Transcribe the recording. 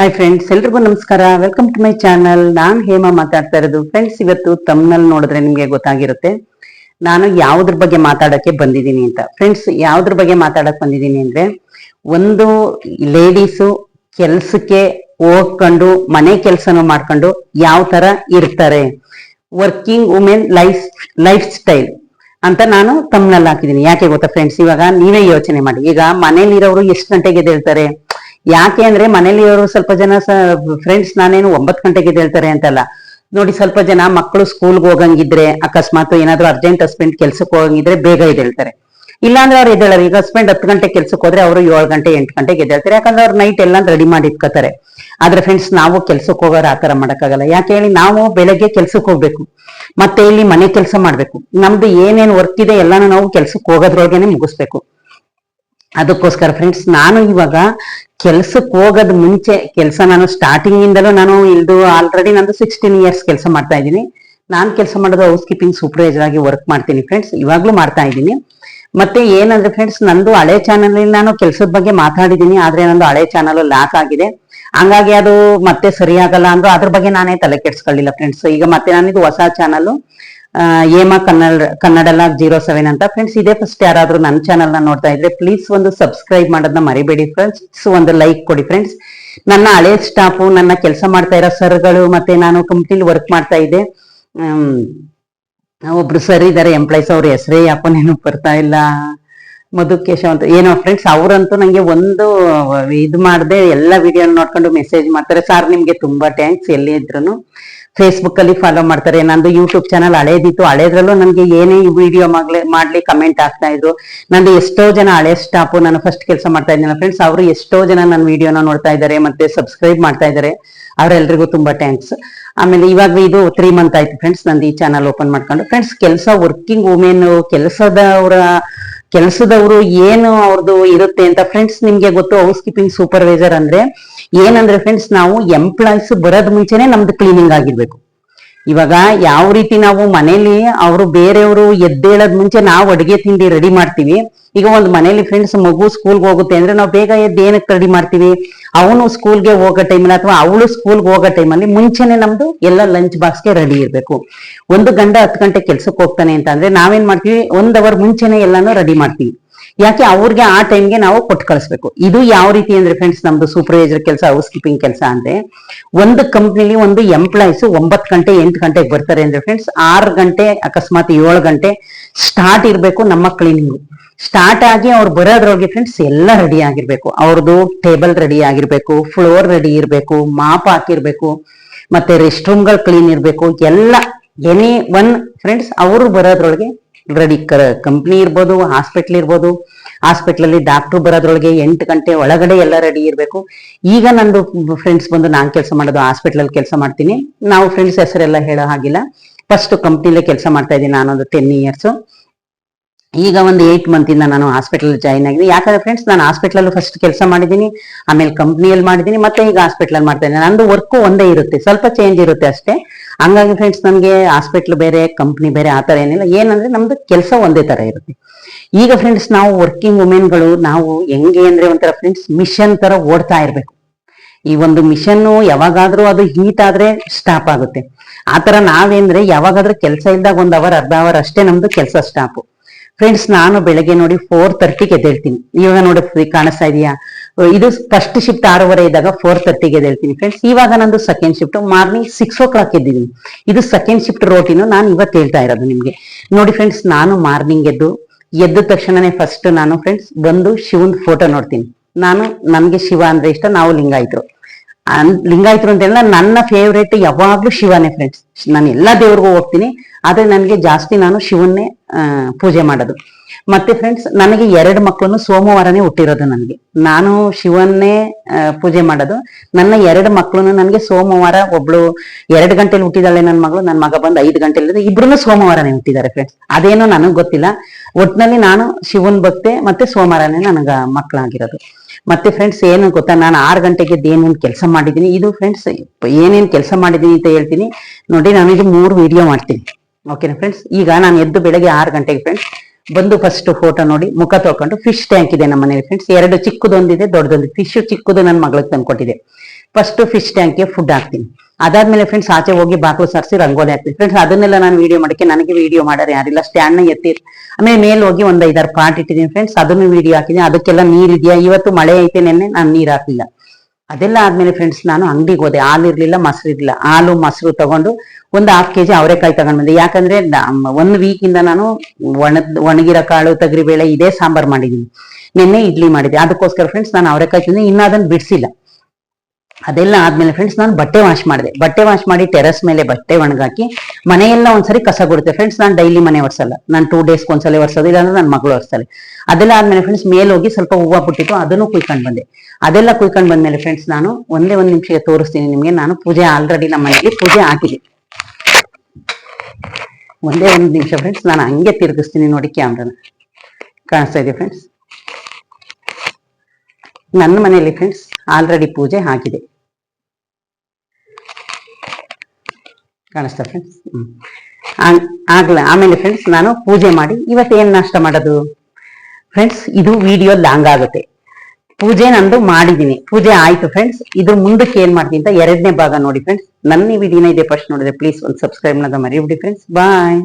Hi friends ಎಲ್ರಿಗೂ ನಮಸ್ಕಾರ. Welcome to my channel ನಾನ್ ಹೇಮಾ ಮಾತಾಡ್ತಾ ಇರೋದು. ಫ್ರೆಂಡ್ಸ್ ಇವತ್ತು ತಮ್ಮನಲ್ಲಿ ನೋಡಿದ್ರೆ ನಿಮ್ಗೆ ಗೊತ್ತಾಗಿರುತ್ತೆ. ನಾನು ಯಾವ್ದ್ರ ಬಗ್ಗೆ ಮಾತಾಡಕ್ಕೆ ಬಂದಿದ್ದೀನಿ ಅಂತ. ಫ್ರೆಂಡ್ಸ್ ಯಾವ್ದ್ರ ಬಗ್ಗೆ ಮಾತಾಡಕ್ ಬಂದಿದ್ದೀನಿ ಅಂದ್ರೆ, ಒಂದು ಲೇಡೀಸು ಕೆಲ್ಸಕ್ಕೆ ಹೋಗ್ಕೊಂಡು, ಮನೆ ಕೆಲಸನೂ ಮಾಡ್ಕೊಂಡು ಯಾವ ತರ ಇರ್ತಾರೆ? Working women life lifestyle ಅಂತ ನಾನು ತಮ್ಮನಲ್ಲಿ ಹಾಕಿದ್ದೀನಿ. ಯಾಕೆ ಗೊತ್ತಾ ಫ್ರೆಂಡ್ಸ್ ಇವಾಗ ನೀವೇ ಯೋಚನೆ ಮಾಡಿ. ಈಗ ಮನೇಲಿರೋರು ಎಷ್ಟು ಗಂಟೆಗೆ ಎದ್ದೇಳ್ತಾರೆ? ಯಾಕೆ ಅಂದ್ರೆ ಮನೇಲಿರೋರು ಸ್ವಲ್ಪ ಜನ ಫ್ರೆಂಡ್ಸ್ ನಾನೇನು ಒಂಬತ್ತು ಗಂಟೆಗೆ ಹೇಳ್ತಾರೆ ಅಂತಲ್ಲ. ನೋಡಿ ಸ್ವಲ್ಪ ಜನ ಮಕ್ಕಳು ಸ್ಕೂಲ್ಗೆ ಹೋಗಂಗಿದ್ರೆ, ಅಕಸ್ಮಾತ್ ಏನಾದ್ರೂ ಅರ್ಜೆಂಟ್ ಹಸ್ಬೆಂಡ್ ಕೆಲ್ಸಕ್ಕೆ ಹೋಗಂಗಿದ್ರೆ ಬೇಗ ಎದ್ದೇಳ್ತಾರೆ. ಇಲ್ಲಾಂದ್ರೆ ಅವ್ರು ಎದ್ದೇಳಲ್ಲ, ಈಗ ಹಸ್ಬೆಂಡ್ ಹತ್ತು ಗಂಟೆ ಕೆಲ್ಸಕ್ಕೆ ಹೋದ್ರೆ ಅವರು ಏಳು ಗಂಟೆ, ಎಂಟು ಗಂಟೆಗೆ ಎದ್ದೇಳ್ತಾರೆ. ಯಾಕಂದ್ರೆ ಅವ್ರು ನೈಟ್ ಎಲ್ಲ ರೆಡಿ ಮಾಡಿ ಇಟ್ಕೋತಾರೆ. ಆದ್ರೆ ಫ್ರೆಂಡ್ಸ್ ನಾವು ಕೆಲ್ಸಕ್ಕೆ ಹೋಗೋರು ಆತರ ಮಾಡಕ್ಕಾಗಲ್ಲ. ಯಾಕೆ ಹೇಳಿ ನಾವು ಬೆಳಗ್ಗೆ ಕೆಲ್ಸಕ್ಕೆ ಹೋಗ್ಬೇಕು. ಮತ್ತೆ ಇಲ್ಲಿ ಮನೆ ಕೆಲಸ ಮಾಡ್ಬೇಕು. ನಮ್ದು ಏನೇನ್ ವರ್ಕ್ ಇದೆ ಎಲ್ಲಾನು ನಾವು ಕೆಲ್ಸಕ್ಕೆ ಹೋಗೋದ್ರೊಳಗೇನೆ ಮುಗಿಸ್ಬೇಕು. ಅದಕ್ಕೋಸ್ಕರ ಫ್ರೆಂಡ್ಸ್ ನಾನು ಇವಾಗ ಕೆಲ್ಸಕ್ಕೆ ಹೋಗೋದ್ ಮುಂಚೆ ಕೆಲಸ ನಾನು ಸ್ಟಾರ್ಟಿಂಗ್ ಇಂದಲೂ ನಾನು ಇಲ್ದು ಆಲ್ರೆಡಿ ನಂದು ಸಿಕ್ಸ್ಟೀನ್ ಇಯರ್ಸ್ ಕೆಲಸ ಮಾಡ್ತಾ ಇದ್ದೀನಿ. ನಾನ್ ಕೆಲಸ ಮಾಡೋದು ಹೌಸ್ ಕೀಪಿಂಗ್ ಸೂಪರ್ವೈಸರ್ ಆಗಿ ವರ್ಕ್ ಮಾಡ್ತೀನಿ ಫ್ರೆಂಡ್ಸ್ ಇವಾಗ್ಲೂ ಮಾಡ್ತಾ ಇದ್ದೀನಿ. ಮತ್ತೆ ಏನಂದ್ರೆ ಫ್ರೆಂಡ್ಸ್ ನಂದು ಹಳೆ ಚಾನಲ್ ನಾನು ಕೆಲಸದ ಬಗ್ಗೆ ಮಾತಾಡಿದ್ದೀನಿ, ಆದ್ರೆ ನಂದು ಹಳೆ ಚಾನಲ್ ಲಾಕ್ ಆಗಿದೆ. ಹಂಗಾಗಿ ಅದು ಮತ್ತೆ ಸರಿಯಾಗಲ್ಲ ಅಂದ್ರೆ ಅದ್ರ ಬಗ್ಗೆ ನಾನೇ ತಲೆ ಕೆಡ್ಸ್ಕೊಳ್ಳಿಲ್ಲ ಫ್ರೆಂಡ್ಸ್ ಈಗ ಮತ್ತೆ ನಾನಿದು ಹೊಸ channel ಏಮ Kannada Kannada vlog zero seven ಅಂತ. ಫ್ರೆಂಡ್ಸ್ ಇದೇ ಫಸ್ಟ್ ಯಾರಾದ್ರೂ ನನ್ನ ಚಾನಲ್ನ ನೋಡ್ತಾ ಇದ್ರೆ ಪ್ಲೀಸ್ ಒಂದು ಸಬ್ಸ್ಕ್ರೈಬ್ ಮಾಡೋದನ್ನ ಮರಿಬೇಡಿ ಫ್ರೆಂಡ್ಸ್ ಒಂದು ಲೈಕ್ ಕೊಡಿ ಫ್ರೆಂಡ್ಸ್ ನನ್ನ ಹಳೆ ಸ್ಟಾಫು ನನ್ನ ಕೆಲಸ ಮಾಡ್ತಾ ಇರೋ ಸರ್ಗಳು ಮತ್ತೆ ನಾನು ಕಂಪ್ನಿಲಿ ವರ್ಕ್ ಮಾಡ್ತಾ ಇದ್ದೆ. ಹ್ಮ್, ಒಬ್ರು ಸರ್ ಇದಾರೆ ಎಂಪ್ಲಾಯ್ಸ್ ಅವ್ರ ಹೆಸರೇ ಯಾಕೋ ನೆನಪು ಬರ್ತಾ ಇಲ್ಲ. ಮಧುಕೇಶ ಅಂತ. ಏನೋ ಫ್ರೆಂಡ್ಸ್ ಅವ್ರಂತೂ ನಂಗೆ ಒಂದು ಇದು ಮಾಡದೆ ಎಲ್ಲ ವಿಡಿಯೋ ನೋಡ್ಕೊಂಡು ಮೆಸೇಜ್ ಮಾಡ್ತಾರೆ. ಸರ್ ನಿಮ್ಗೆ ತುಂಬಾ ಥ್ಯಾಂಕ್ಸ್ ಎಲ್ಲಿ ಇದ್ರು ಫೇಸ್ಬುಕ್ ಅಲ್ಲಿ ಫಾಲೋ ಮಾಡ್ತಾರೆ. ನಂದು ಯೂಟ್ಯೂಬ್ ಚಾನಲ್ ಹಳೇದಿತ್ತು. ಹಳೇದ್ರಲ್ಲೂ ನನಗೆ ಏನೇ ವಿಡಿಯೋ ಮಾಡ್ಲಿ ಮಾಡ್ಲಿ ಕಮೆಂಟ್ ಆಗ್ತಾ ಇದ್ರು. ನಂದು ಎಷ್ಟೋ ಜನ ಹಳೆ ಸ್ಟಾಪ್ ನಾನು ಫಸ್ಟ್ ಕೆಲಸ ಮಾಡ್ತಾ ಇದ್ದೀನಿ ಫ್ರೆಂಡ್ಸ್ ಅವರು ಎಷ್ಟೋ ಜನ ನನ್ನ ವಿಡಿಯೋನ ನೋಡ್ತಾ ಇದ್ದಾರೆ ಮತ್ತೆ ಸಬ್ಸ್ಕ್ರೈಬ್ ಮಾಡ್ತಾ ಇದ್ದಾರೆ ಅವರೆಲ್ಲರಿಗೂ ತುಂಬಾ ಥ್ಯಾಂಕ್ಸ್ ಆಮೇಲೆ ಇವಾಗ ಇದು ತ್ರೀ ಮಂತ್ ಆಯ್ತು ಫ್ರೆಂಡ್ಸ್ ನಂದು ಈ ಚಾನಲ್ ಓಪನ್ ಮಾಡ್ಕೊಂಡು. ಫ್ರೆಂಡ್ಸ್ ಕೆಲಸ ವರ್ಕಿಂಗ್ ವುಮೆನ್ ಕೆಲಸದವರ, ಕೆಲಸದವರು ಏನು ಅವ್ರದ್ದು ಇರುತ್ತೆ ಅಂತ ಫ್ರೆಂಡ್ಸ್ ನಿಮ್ಗೆ ಗೊತ್ತು ಹೌಸ್ ಕೀಪಿಂಗ್ ಸೂಪರ್ವೈಸರ್ ಅಂದ್ರೆ ಏನಂದ್ರೆ ಫ್ರೆಂಡ್ಸ್ ನಾವು ಎಂಪ್ಲಾಯ್ಸ್ ಬರೋದ್ ಮುಂಚೆನೆ ನಮ್ದು ಕ್ಲೀನಿಂಗ್ ಆಗಿರ್ಬೇಕು. ಇವಾಗ ಯಾವ ರೀತಿ ನಾವು ಮನೇಲಿ ಅವರು ಬೇರೆಯವರು ಎದ್ದೇಳದ್ ಮುಂಚೆ ನಾವು ಅಡಿಗೆ ತಿಂಡಿ ರೆಡಿ ಮಾಡ್ತೀವಿ. ಈಗ ಒಂದು ಮನೇಲಿ ಫ್ರೆಂಡ್ಸ್ ಮಗು ಸ್ಕೂಲ್ಗೆ ಹೋಗುತ್ತೆ ಅಂದ್ರೆ ನಾವು ಬೇಗ ಎದ್ದು ಏನಕ್ಕೆ ರೆಡಿ ಮಾಡ್ತೀವಿ? ಅವನು ಸ್ಕೂಲ್ಗೆ ಹೋಗೋ ಟೈಮಲ್ಲಿ ಅಥವಾ ಅವಳು ಸ್ಕೂಲ್ಗೆ ಹೋಗೋ ಟೈಮಲ್ಲಿ ಮುಂಚೆನೆ ನಮ್ದು ಎಲ್ಲ ಲಂಚ್ ಬಾಕ್ಸ್ಗೆ ರೆಡಿ ಇರಬೇಕು. ಒಂದು ಗಂಡ ಹತ್ತು ಗಂಟೆ ಕೆಲ್ಸಕ್ಕೆ ಹೋಗ್ತಾನೆ ಅಂತ ಅಂದ್ರೆ ನಾವೇನ್ ಮಾಡ್ತೀವಿ? ಒಂದ್ ಅವರ್ ಮುಂಚೆನೆ ಎಲ್ಲಾನು ರೆಡಿ ಮಾಡ್ತೀವಿ. ಯಾಕೆ ಅವ್ರಿಗೆ ಆ ಟೈಮ್ಗೆ ನಾವು ಕೊಟ್ಟು ಕಳಿಸ್ಬೇಕು? ಇದು ಯಾವ ರೀತಿ ಅಂದ್ರೆ ಫ್ರೆಂಡ್ಸ್ ನಮ್ದು ಸೂಪರ್ವೈಸರ್ ಕೆಲಸ ಹೌಸ್ ಕೀಪಿಂಗ್ ಕೆಲಸ ಅಂದ್ರೆ, ಒಂದು ಕಂಪ್ನಿಲಿ ಒಂದು ಎಂಪ್ಲಾಯ್ಸ್ ಒಂಬತ್ತು ಗಂಟೆ, ಎಂಟು ಗಂಟೆಗೆ ಬರ್ತಾರೆ ಅಂದ್ರೆ ಫ್ರೆಂಡ್ಸ್ ಆರು ಗಂಟೆ, ಅಕಸ್ಮಾತ್ ಏಳು ಗಂಟೆ ಸ್ಟಾರ್ಟ್ ಇರಬೇಕು ನಮ್ಮ ಕ್ಲೀನಿಂಗು ಸ್ಟಾರ್ಟ್ ಆಗಿ ಅವ್ರು ಬರೋದ್ರೊಳಗೆ ಫ್ರೆಂಡ್ಸ್ ಎಲ್ಲ ರೆಡಿ ಆಗಿರ್ಬೇಕು. ಅವ್ರದ್ದು ಟೇಬಲ್ ರೆಡಿ ಆಗಿರ್ಬೇಕು ಫ್ಲೋರ್ ರೆಡಿ ಇರಬೇಕು, ಮಾಪ್ ಹಾಕಿರ್ಬೇಕು, ಮತ್ತೆ ರೆಸ್ಟ್ ರೂಮ್ಗಳು ಕ್ಲೀನ್ ಇರಬೇಕು, ಎಲ್ಲ ಎನಿ ಒನ್ ಫ್ರೆಂಡ್ಸ್ ಅವರು ಬರೋದ್ರೊಳಗೆ ರೆಡಿ ಕಂಪ್ನಿ ಇರ್ಬೋದು ಹಾಸ್ಪಿಟ್ಲ್ ಇರ್ಬೋದು ಹಾಸ್ಪಿಟ್ಲ್ ಅಲ್ಲಿ ಡಾಕ್ಟರ್ ಬರೋದ್ರೊಳಗೆ ಎಂಟು ಗಂಟೆ ಒಳಗಡೆ ಎಲ್ಲ ರೆಡಿ ಇರಬೇಕು. ಈಗ ನಂದು ಫ್ರೆಂಡ್ಸ್ ಬಂದು ನಾನು ಕೆಲಸ ಮಾಡೋದು ಹಾಸ್ಪಿಟ್ಲ್ ಅಲ್ಲಿ ಕೆಲಸ ಮಾಡ್ತೀನಿ. ನಾವು ಫ್ರೆಂಡ್ಸ್ ಹೆಸರೆಲ್ಲ ಹೇಳೋ ಹಾಗಿಲ್ಲ. ಫಸ್ಟ್ ಕಂಪ್ನಿಲೇ ಕೆಲಸ ಮಾಡ್ತಾ ಇದ್ದೀನಿ ನಾನೊಂದು ಟೆನ್ ಇಯರ್ಸ್ ಈಗ ಒಂದು ಏಟ್ ಮಂತ್ ಇಂದ ನಾನು ಹಾಸ್ಪಿಟಲ್ ಜಾಯಿನ್ ಆಗಿದ್ದೀನಿ. ಯಾಕಂದ್ರೆ ಫ್ರೆಂಡ್ಸ್ ನಾನು ಹಾಸ್ಪಿಟಲ್ ಫಸ್ಟ್ ಕೆಲಸ ಮಾಡಿದ್ದೀನಿ, ಆಮೇಲೆ ಕಂಪ್ನಿಯಲ್ಲಿ ಮಾಡಿದ್ದೀನಿ, ಮತ್ತೆ ಈಗ ಹಾಸ್ಪಿಟಲ್ ಮಾಡ್ತಾ ಇದ್ದೀನಿ. ನಂದು ವರ್ಕ್ ಒಂದೇ ಇರುತ್ತೆ, ಸ್ವಲ್ಪ ಚೇಂಜ್ ಇರುತ್ತೆ ಅಷ್ಟೇ. ಹಂಗಾಗಿ ಫ್ರೆಂಡ್ಸ್ ನಮಗೆ ಹಾಸ್ಪಿಟ್ಲ್ ಬೇರೆ ಕಂಪ್ನಿ ಬೇರೆ ಆ ಥರ ಏನಿಲ್ಲ. ಏನಂದ್ರೆ ನಮ್ದು ಕೆಲಸ ಒಂದೇ ತರ ಇರುತ್ತೆ. ಈಗ ಫ್ರೆಂಡ್ಸ್ ನಾವು ವರ್ಕಿಂಗ್ ವುಮೆನ್ಗಳು ನಾವು ಹೆಂಗೆ ಅಂದ್ರೆ ಒಂಥರ ಫ್ರೆಂಡ್ಸ್ ಮಿಷನ್ ತರ ಓಡ್ತಾ ಇರಬೇಕು. ಈ ಒಂದು ಮಿಷನ್ ಯಾವಾಗಾದ್ರೂ ಅದು ಹೀಟ್ ಆದ್ರೆ ಸ್ಟಾಪ್ ಆಗುತ್ತೆ. ಆತರ ನಾವೇಂದ್ರೆ ಯಾವಾಗಾದ್ರೂ ಕೆಲಸ ಇಲ್ದಾಗ ಒಂದ್ ಅವರ್ ಅರ್ಧ ಅವರ್ ಅಷ್ಟೇ ನಮ್ದು ಕೆಲಸ ಸ್ಟಾಪ್ ಫ್ರೆಂಡ್ಸ್ ನಾನು ಬೆಳಗ್ಗೆ ನೋಡಿ ಫೋರ್ ತರ್ಟಿಗೆ ಎದ್ದೇಳ್ತೀನಿ. ಇವಾಗ ನೋಡಿ ಕಾಣಿಸ್ತಾ ಇದೆಯಾ? ಇದು ಫಸ್ಟ್ ಶಿಫ್ಟ್ ಆರೂವರೆ ಇದ್ದಾಗ ಫೋರ್ ತರ್ಟಿಗೆ ಎದ್ದೇಳ್ತೀನಿ. ಫ್ರೆಂಡ್ಸ್ ಇವಾಗ ನಂದು second shift morning six o'clock ಎದ್ದಿದ್ದೀನಿ. ಇದು ಸೆಕೆಂಡ್ ಶಿಫ್ಟ್ ರೋಟಿನು ನಾನು ಇವತ್ತು ಹೇಳ್ತಾ ಇರೋದು ನಿಮ್ಗೆ. ನೋಡಿ ಫ್ರೆಂಡ್ಸ್ ನಾನು ಮಾರ್ನಿಂಗ್ ಎದ್ದು, ಎದ್ದ ತಕ್ಷಣನೇ ಫಸ್ಟ್ ನಾನು ಫ್ರೆಂಡ್ಸ್ ಬಂದು ಶಿವನ್ ಫೋಟೋ ನೋಡ್ತೀನಿ. ನಾನು ನಮ್ಗೆ ಶಿವ ಅಂದ್ರೆ ಇಷ್ಟ, ನಾವು ಲಿಂಗಾಯತರು. ಲಿಂಗಾಯತರು ಅಂತೆಲ್ಲ ನನ್ನ ಫೇವ್ರೇಟ್ ಯಾವಾಗ್ಲೂ ಶಿವನೇ ಫ್ರೆಂಡ್ಸ್ ನಾನು ಎಲ್ಲಾ ದೇವ್ರಿಗೂ ಹೋಗ್ತೀನಿ, ಆದ್ರೆ ನನಗೆ ಜಾಸ್ತಿ ನಾನು ಶಿವನ್ನೇ ಪೂಜೆ ಮಾಡೋದು. ಮತ್ತೆ ಫ್ರೆಂಡ್ಸ್ ನನಗೆ ಎರಡು ಮಕ್ಕಳನ್ನು ಸೋಮವಾರನೇ ಹುಟ್ಟಿರೋದು ನನಗೆ. ನಾನು ಶಿವನ್ನೇ ಪೂಜೆ ಮಾಡೋದು. ನನ್ನ ಎರಡು ಮಕ್ಕಳನ್ನು ನನಗೆ ಸೋಮವಾರ ಒಬ್ಳು ಎರಡು ಗಂಟೆಲಿ ಹುಟ್ಟಿದಾಳೆ ನನ್ನ ಮಗಳು ನನ್ನ ಮಗ ಬಂದು ಐದು ಗಂಟೆಲಿ ಇಬ್ರು ಸೋಮವಾರನೇ ಹುಟ್ಟಿದ್ದಾರೆ ಫ್ರೆಂಡ್ಸ್ ಅದೇನೋ ನನಗ್ ಗೊತ್ತಿಲ್ಲ. ಒಟ್ನಲ್ಲಿ ನಾನು ಶಿವನ್ ಭಕ್ತೆ ಮತ್ತೆ ಸೋಮವಾರನೇ ನನಗ ಮಕ್ಕಳಾಗಿರೋದು. ಮತ್ತೆ ಫ್ರೆಂಡ್ಸ್ ಏನು ಗೊತ್ತಾ? ನಾನು ಆರು ಗಂಟೆಗೆ ಏನೇನು ಕೆಲಸ ಮಾಡಿದ್ದೀನಿ, ಇದು ಫ್ರೆಂಡ್ಸ್ ಏನೇನ್ ಕೆಲಸ ಮಾಡಿದ್ದೀನಿ ಅಂತ ಹೇಳ್ತೀನಿ. ನೋಡಿ, ನಾನು ಇದು ಮೂರು ವಿಡಿಯೋ ಮಾಡ್ತೀನಿ. ಓಕೆನಾ ಫ್ರೆಂಡ್ಸ್ ಈಗ ನಾನು ಎದ್ದು ಬೆಳಗ್ಗೆ ಆರು ಗಂಟೆಗೆ ಫ್ರೆಂಡ್ಸ್ ಬಂದು ಫಸ್ಟ್ ಫೋಟೋ ನೋಡಿ, ಮುಖ ತೊಳ್ಕೊಂಡು ಫಿಶ್ ಟ್ಯಾಂಕ್ ಇದೆ ನಮ್ಮ ಮನೇಲಿ ಫ್ರೆಂಡ್ಸ್ ಎರಡು ಚಿಕ್ಕದೊಂದಿದೆ, ದೊಡ್ಡದೊಂದಿದೆ. ಫಿಶ್ ಚಿಕ್ಕದು ನನ್ನ ಮಗಳಿಗೆ ತಂದ್ಕೊಟ್ಟಿದೆ. ಫಸ್ಟ್ ಫಿಶ್ ಟ್ಯಾಂಕ್ಗೆ ಫುಡ್ ಹಾಕ್ತೀನಿ. ಅದಾದ್ಮೇಲೆ ಫ್ರೆಂಡ್ಸ್ ಆಚೆ ಹೋಗಿ ಬಾಕ್ಲು ಸರ್ಸಿ ರಂಗೋಲಿ ಹಾಕ್ತೀನಿ. ಫ್ರೆಂಡ್ಸ್ ಅದನ್ನೆಲ್ಲ ನಾನು ವಿಡಿಯೋ ಮಾಡಕ್ಕೆ ನನಗೆ ವಿಡಿಯೋ ಮಾಡೋರು ಯಾರಿಲ್ಲ. ಸ್ಟ್ಯಾಂಡ್ನ ಎತ್ತಿ ಆಮೇಲೆ ಮೇಲೆ ಹೋಗಿ ಒಂದ್ ಐದಾರು ಪಾಟ್ ಇಟ್ಟಿದ್ದೀನಿ ಫ್ರೆಂಡ್ಸ್ ಅದನ್ನು ವಿಡಿಯೋ ಹಾಕಿದ್ದೀನಿ. ಅದಕ್ಕೆಲ್ಲ ನೀರ್ ಇದೆಯಾ ಇವತ್ತು ಮಳೆ ಐತೆ ನೆನ್ನೆ, ನಾನು ನೀರ್ ಹಾಕಿಲ್ಲ ಅದೆಲ್ಲ ಆದ್ಮೇಲೆ ಫ್ರೆಂಡ್ಸ್ ನಾನು ಅಂಗಡಿಗೆ ಹೋದೆ. ಹಾಲು ಇರ್ಲಿಲ್ಲ, ಮೊಸರು ಇರಲಿಲ್ಲ. ಹಾಲು, ಮೊಸರು ತಗೊಂಡು ಒಂದು ಹಾಫ್ ಕೆಜಿ ಅವರೆಕಾಯಿ ತಗೊಂಡ್ ಬಂದೆ. ಯಾಕಂದ್ರೆ ಒಂದು ವೀಕ್ ಇಂದ ನಾನು ಒಣ ಒಣಗಿರೋ ಕಾಳು, ತಗರಿಬೇಳೆ, ಇದೇ ಸಾಂಬಾರ್ ಮಾಡಿದೀನಿ ನಿನ್ನೆ ಇಡ್ಲಿ ಮಾಡಿದೆ ಅದಕ್ಕೋಸ್ಕರ ಫ್ರೆಂಡ್ಸ್ ನಾನು ಅವರೆಕಾಯಿ ತಿಂದೆ ಇನ್ನ ಅದನ್ನ ಬಿಡಿಸಿಲ್ಲ. ಅದೆಲ್ಲ ಆದ್ಮೇಲೆ ಫ್ರೆಂಡ್ಸ್ ನಾನು ಬಟ್ಟೆ ವಾಶ್ ಮಾಡಿದೆ. ಬಟ್ಟೆ ವಾಶ್ ಮಾಡಿ ಟೆರಸ್ ಮೇಲೆ ಬಟ್ಟೆ ಒಣಗಾಕಿ, ಮನೆಯೆಲ್ಲ ಒಂದ್ಸರಿ ಕಸ ಕೊಡುತ್ತೆ ಫ್ರೆಂಡ್ಸ್ ನಾನು ಡೈಲಿ ಮನೆ ಒರ್ಸಲ್ಲ. ನಾನು ಟೂ ಡೇಸ್ ಒಂದ್ಸಲ ಒರ್ಸೋದು, ಇಲ್ಲಾಂದ್ರೆ ನನ್ನ ಮಗಳು ಒರ್ಸಲ್ಲ. ಅದೆಲ್ಲ ಆದ್ಮೇಲೆ ಫ್ರೆಂಡ್ಸ್ ಮೇಲೆ ಹೋಗಿ ಸ್ವಲ್ಪ ಹೂವು ಬಿಟ್ಟಿತ್ತು, ಅದನ್ನು ಕುಯ್ಕೊಂಡು ಬಂದೆ. ಅದೆಲ್ಲ ಕುಯ್ಕೊಂಡ್ ಬಂದ್ಮೇಲೆ ಫ್ರೆಂಡ್ಸ್ ನಾನು ಒಂದೇ ಒಂದು ನಿಮಿಷಕ್ಕೆ ತೋರಿಸ್ತೀನಿ ನಿಮಗೆ. ನಾನು ಪೂಜೆ ಆಲ್ರೆಡಿ ನಮ್ಮ ಮನೆಯಲ್ಲಿ ಪೂಜೆ ಹಾಕಿದೆ. ಒಂದೇ ಒಂದು ನಿಮಿಷ ಫ್ರೆಂಡ್ಸ್ ನಾನು ಹಂಗೆ ತಿರುಗಿಸ್ತೀನಿ ನೋಡಿ ಕ್ಯಾಮ್ರಾನ ಕಾಣಿಸ್ತಾ ಇದೆ ಫ್ರೆಂಡ್ಸ್ ನನ್ನ ಮನೆಯಲ್ಲಿ ಫ್ರೆಂಡ್ಸ್ ಆಲ್ರೆಡಿ ಪೂಜೆ ಆಗಿದೆ. ಕಾಣಿಸ್ತಾ ಫ್ರೆಂಡ್ಸ್ ಹ್ಮ್. ಆಗ್ಲ ಆಮೇಲೆ ಫ್ರೆಂಡ್ಸ್ ನಾನು ಪೂಜೆ ಮಾಡಿ ಇವತ್ತು ಏನ್ ನಾಷ್ಟ ಮಾಡೋದು? ಫ್ರೆಂಡ್ಸ್ ಇದು ವಿಡಿಯೋ ಲಾಂಗ್ ಆಗುತ್ತೆ. ಪೂಜೆ ನಂದು ಮಾಡಿದ್ದೀನಿ. ಪೂಜೆ ಆಯ್ತು ಫ್ರೆಂಡ್ಸ್ ಇದ್ರ ಮುಂದಕ್ಕೆ ಏನ್ ಮಾಡ್ತೀನಿ ಅಂತ ಎರಡನೇ ಭಾಗ ನೋಡಿ ಫ್ರೆಂಡ್ಸ್ ನನ್ನ ವಿಡಿಯೋನ ಇದೆ ಫಸ್ಟ್ ನೋಡಿದ್ರೆ ಪ್ಲೀಸ್ ಒಂದು ಸಬ್ಸ್ಕ್ರೈಬ್ ಮಾಡೋದ ಮರಿಬಿಡಿ ಫ್ರೆಂಡ್ಸ್ ಬಾಯ್